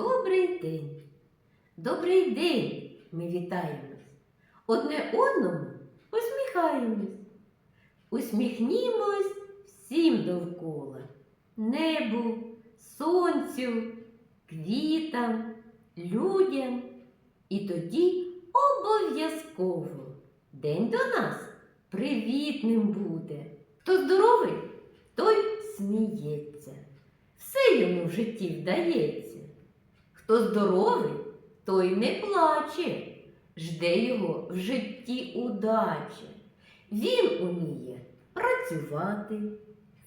Добрий день. Добрий день. Ми вітаємось. Одне одному посміхаємось. Усміхнімось всім довкола. Небу, сонцю, квітам, людям. І тоді обов'язково день до нас привітним буде. Хто здоровий, той сміється. Все йому в житті вдається. Хто здоровий, той не плаче, жде його в житті удачі. Він уміє працювати,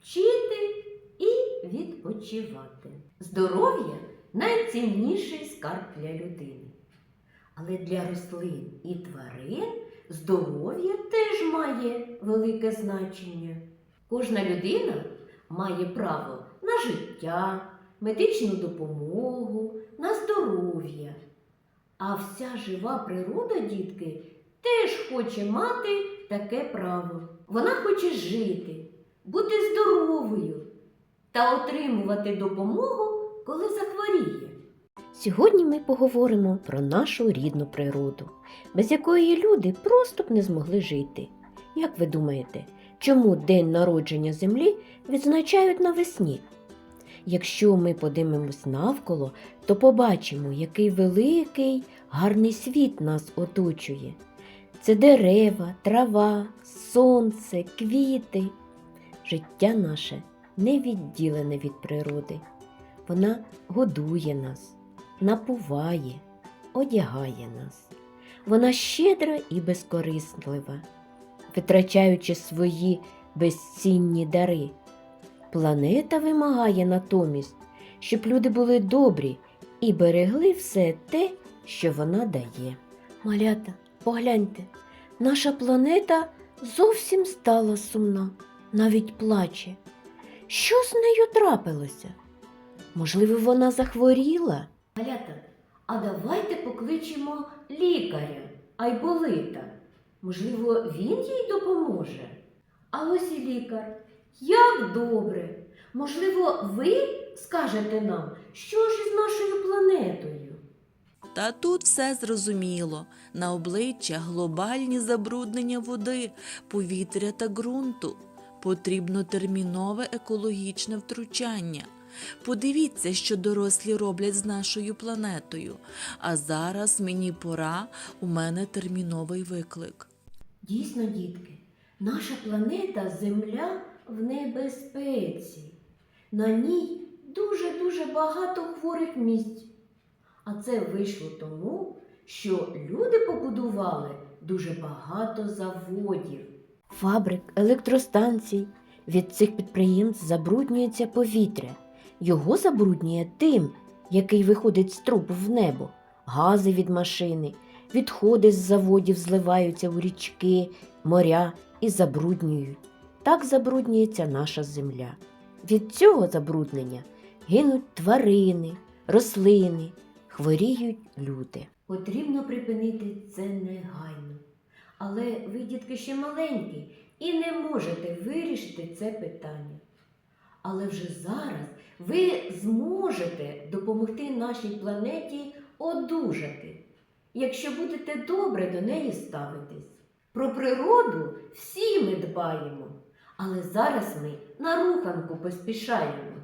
вчити і відпочивати. Здоров'я найцінніший скарб для людини. Але для рослин і тварин здоров'я теж має велике значення. Кожна людина має право на життя, медичну допомогу, на здоров'я. А вся жива природа, дітки, теж хоче мати таке право. Вона хоче жити, бути здоровою та отримувати допомогу, коли захворіє. Сьогодні ми поговоримо про нашу рідну природу, без якої люди просто б не змогли жити. Як ви думаєте, чому День народження Землі відзначають навесні? Якщо ми подивимось навколо, то побачимо, який великий, гарний світ нас оточує. Це дерева, трава, сонце, квіти. Життя наше не відділене від природи. Вона годує нас, напуває, одягає нас. Вона щедра і безкорислива, витрачаючи свої безцінні дари. Планета вимагає натомість, щоб люди були добрі і берегли все те, що вона дає. Малята, погляньте, наша планета зовсім стала сумна, навіть плаче. Що з нею трапилося? Можливо, вона захворіла? Малята, а давайте покличемо лікаря Айболита. Можливо, він їй допоможе. А ось і лікар. Як добре! Можливо, ви скажете нам, що ж із нашою планетою? Та тут все зрозуміло на обличчя глобальні забруднення води, повітря та ґрунту. Потрібно термінове екологічне втручання. Подивіться, що дорослі роблять з нашою планетою. А зараз мені пора, у мене терміновий виклик. Дійсно, дітки, наша планета Земля в небезпеці. На ній дуже-дуже багато хворих місць. А це вийшло тому, що люди побудували дуже багато заводів, фабрик, електростанцій. Від цих підприємств забруднюється повітря. Його забруднює дим, який виходить з труб в небо, гази від машини, відходи з заводів зливаються у річки, моря і забруднюють. Так забруднюється наша земля. Від цього забруднення гинуть тварини, рослини, хворіють люди. Потрібно припинити це негайно. Але ви, дітки, ще маленькі і не можете вирішити це питання. Але вже зараз ви зможете допомогти нашій планеті одужати, якщо будете добре до неї ставитись. Про природу всі ми дбаємо, але зараз ми на руханку поспішаємо.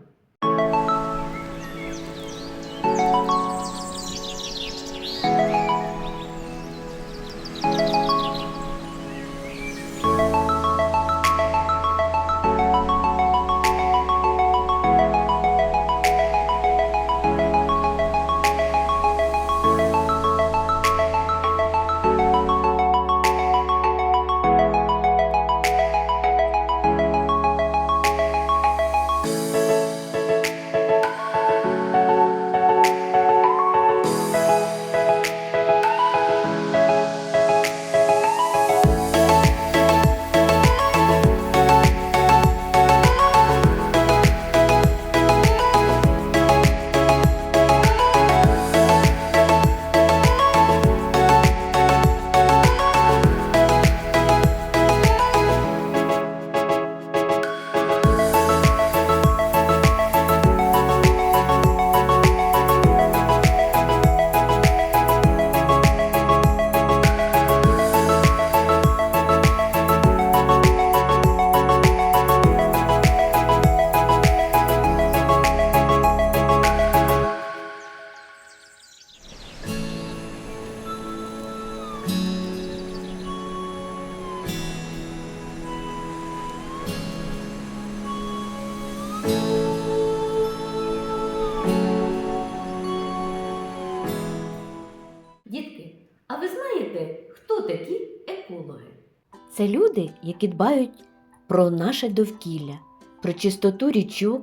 Це люди, які дбають про наше довкілля, про чистоту річок,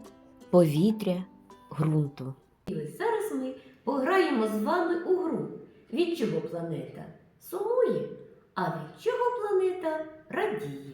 повітря, ґрунту. І ось зараз ми пограємо з вами у гру. Від чого планета сумує, а від чого планета радіє.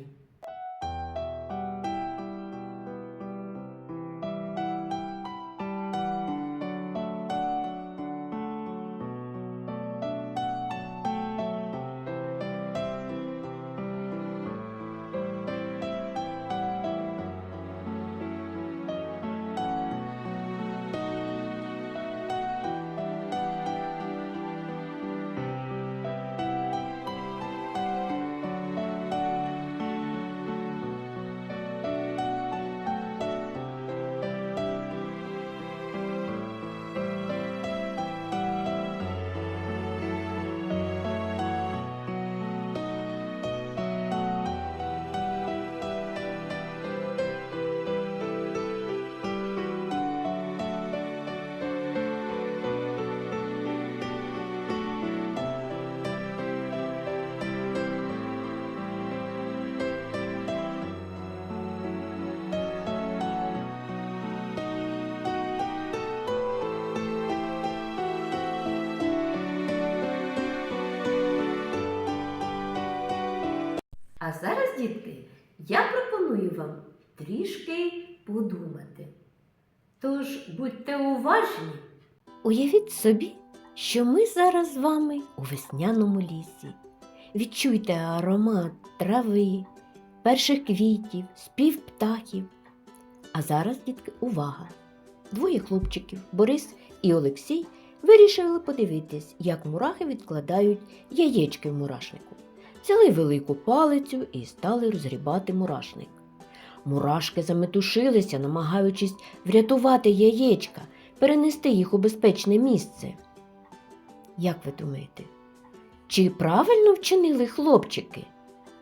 Тож будьте уважні. Уявіть собі, що ми зараз з вами у весняному лісі. Відчуйте аромат трави, перших квітів, спів птахів. А зараз, дітки, увага! Двоє хлопчиків, Борис і Олексій, вирішили подивитись, як мурахи відкладають яєчки в мурашнику взяли велику палицю і стали розгрібати мурашник. Мурашки заметушилися, намагаючись врятувати яєчка, перенести їх у безпечне місце. Як ви думаєте, чи правильно вчинили хлопчики?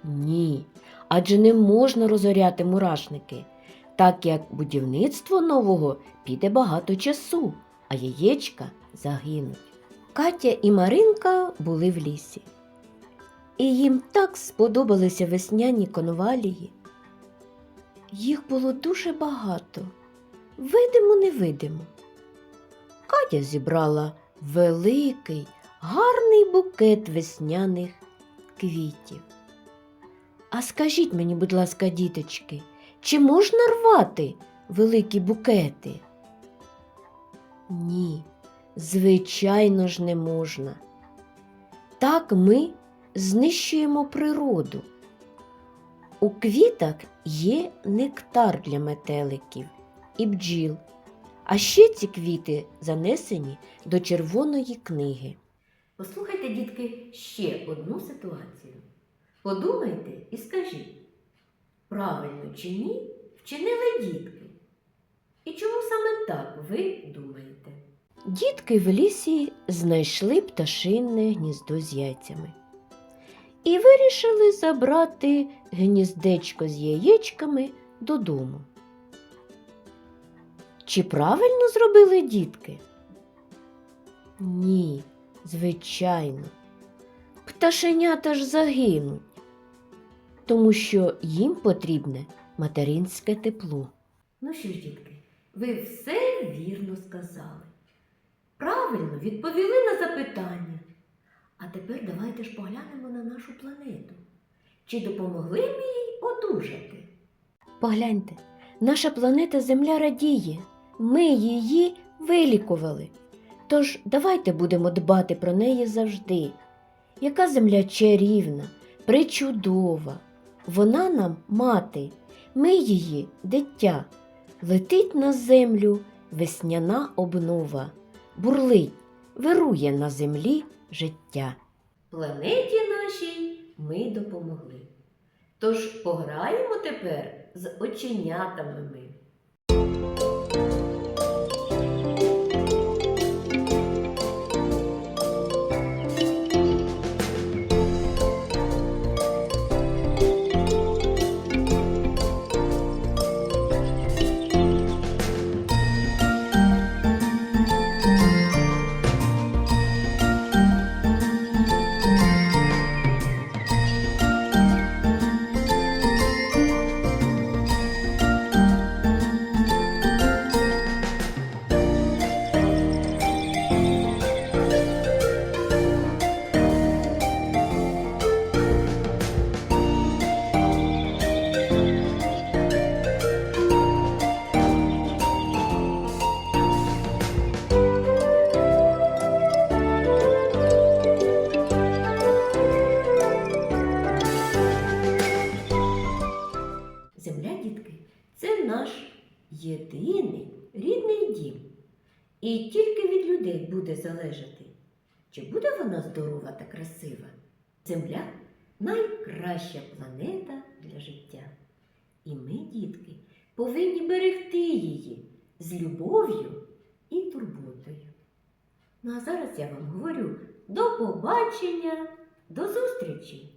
Ні, адже не можна розоряти мурашники, так як будівництво нового піде багато часу, а яєчка загинуть. Катя і Маринка були в лісі і їм так сподобалися весняні конвалії. Їх було дуже багато, видимо, невидимо. Катя зібрала великий, гарний букет весняних квітів. А скажіть мені, будь ласка, діточки, чи можна рвати великі букети? Ні, звичайно ж не можна. Так ми знищуємо природу. У квітах є нектар для метеликів і бджіл, а ще ці квіти занесені до червоної книги. Послухайте, дітки, ще одну ситуацію. Подумайте і скажіть, правильно чи ні вчинили дітки? І чому саме так ви думаєте? Дітки в лісі знайшли пташинне гніздо з яйцями і вирішили забрати гніздечко з яєчками додому. Чи правильно зробили дітки? Ні, звичайно. Пташенята ж загинуть, тому що їм потрібне материнське тепло. Ну що ж, дітки, ви все вірно сказали. Правильно відповіли на запитання. А тепер давайте ж поглянемо на нашу планету. Чи допомогли ми їй одужати? Погляньте, наша планета Земля радіє. Ми її вилікували. Тож давайте будемо дбати про неї завжди. Яка земля чарівна, причудова. Вона нам мати, ми її дитя. Летить на землю весняна обнова, бурлить, вирує на землі життя. Планеті нашій ми допомогли. Тож пограємо тепер з оченятами ми. Тільки від людей буде залежати, чи буде вона здорова та красива. Земля найкраща планета для життя. І ми, дітки, повинні берегти її з любов'ю і турботою. Ну а зараз я вам говорю до побачення, до зустрічі!